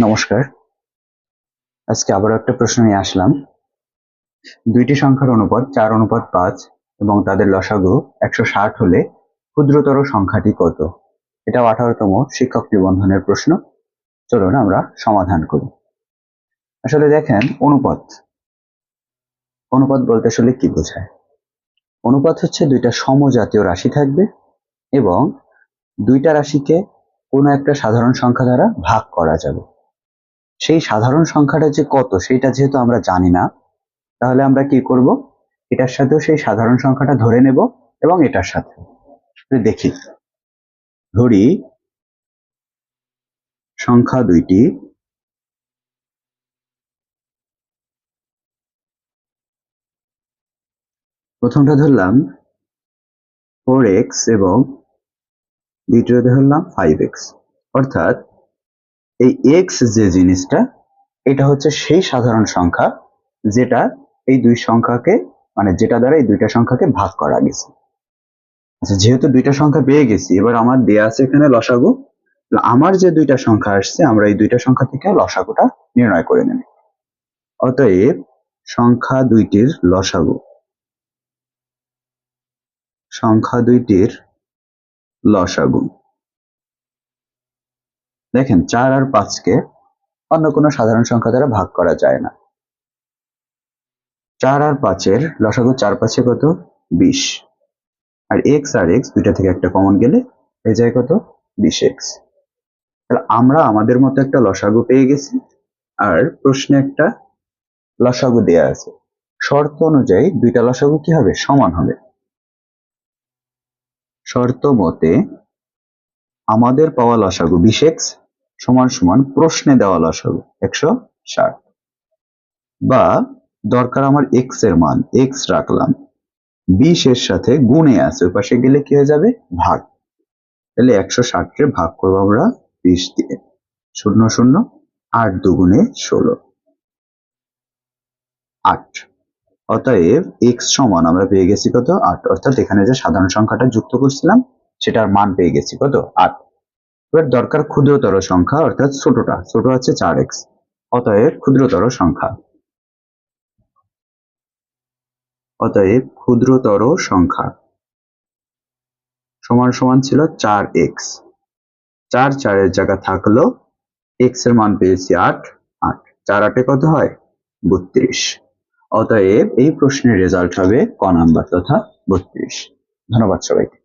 নমস্কার। আজকে আবারও একটা প্রশ্ন নিয়ে আসলাম। দুইটি সংখ্যার অনুপাত চার, অনুপাত পাঁচ এবং তাদের লসাগু একশো ষাট হলে ক্ষুদ্রতর সংখ্যাটি কত? এটাও আঠারোতম শিক্ষক নিবন্ধনের প্রশ্ন। চলুন আমরা সমাধান করি। আসলে দেখেন, অনুপাত। অনুপাত বলতে আসলে কি বোঝায়? অনুপাত হচ্ছে দুইটা সমজাতীয় রাশি থাকবে এবং দুইটা রাশিকে কোনো একটা সাধারণ সংখ্যা দ্বারা ভাগ করা যাবে। সেই সাধারণ সংখ্যাটা যে কত সেটা যেহেতু আমরা জানি না, তাহলে আমরা কি করব? এটার সাথেও সেই সাধারণ সংখ্যাটা ধরে নেব এবং এটার সাথে। দেখি, ধরি সংখ্যা দুইটি, প্রথমটা ধরলাম ফোর এক্স এবং দ্বিতীয়টা ধরলাম ফাইভ এক্স অর্থাৎ এই এক্স যে জিনিসটা, এটা হচ্ছে সেই সাধারণ সংখ্যা যেটা এই দুই সংখ্যাকে মানে যেটা দ্বারা এই দুইটা সংখ্যাকে ভাগ করা গেছে। আচ্ছা যেহেতু দুইটা সংখ্যা পেয়ে গেছি, এবার আমার দেয়া আছে এখানে লসাগু। আমার যে দুইটা সংখ্যা আসছে, আমরা এই দুইটা সংখ্যা থেকে লসাগুটা নির্ণয় করে নেব। অতএব সংখ্যা দুইটির লসাগু। সংখ্যা দুইটির লসাগু। দেখেন, চার আর পাঁচকে অন্য কোনো সাধারণ সংখ্যা দ্বারা ভাগ করা যায় না। চার আর পাঁচের লসাগু চার পাঁচে কত? বিশ। আর এক্স আর এক্স দুইটা থেকে একটা কমন গেলে হয়ে যায় কত? বিশ এক্স। তাহলে আমরা আমাদের মতো একটা লসাগু পেয়ে গেছি, আর প্রশ্নে একটা লসাগু দেয়া আছে। শর্ত অনুযায়ী দুইটা লসাগু কি হবে? সমান হবে। শর্ত মতে আমাদের পাওয়া লসাগু বিশ এক্স সমান সমান প্রশ্নে দেওয়া লসাগু একশো ষাট। বা দরকার আমার এক্সের মান এক্স রাখলাম বিশ এর সাথে গুণে আছে, ওই পাশে গেলে কি হয়ে যাবে? ভাগ। তাহলে একশো ষাটকে ভাগ করব আমরা বিশ দিয়ে। শূন্য শূন্য, আট দুগুণে ষোলো। আট। অতএব এক্স সমান আমরা পেয়ে গেছি কত? আট। অর্থাৎ এখানে যে সাধারণ সংখ্যাটা যুক্ত করছিলাম, সেটার মান পেয়ে গেছি কত? আট। এবার দরকার ক্ষুদ্রতর সংখ্যা, অর্থাৎ ছোটটা। ছোট হচ্ছে চার এক্স অতএব ক্ষুদ্রতর সংখ্যা। অতএব ক্ষুদ্রতর সংখ্যা সমান সমান ছিল চার এক্স চার চারের জায়গা থাকল এক্সের মান পেয়েছি আট। আট। চার আটে কত হয়? বত্রিশ। অতএব এই প্রশ্নের রেজাল্ট হবে ক নাম্বার তথা বত্রিশ। ধন্যবাদ সবাইকে।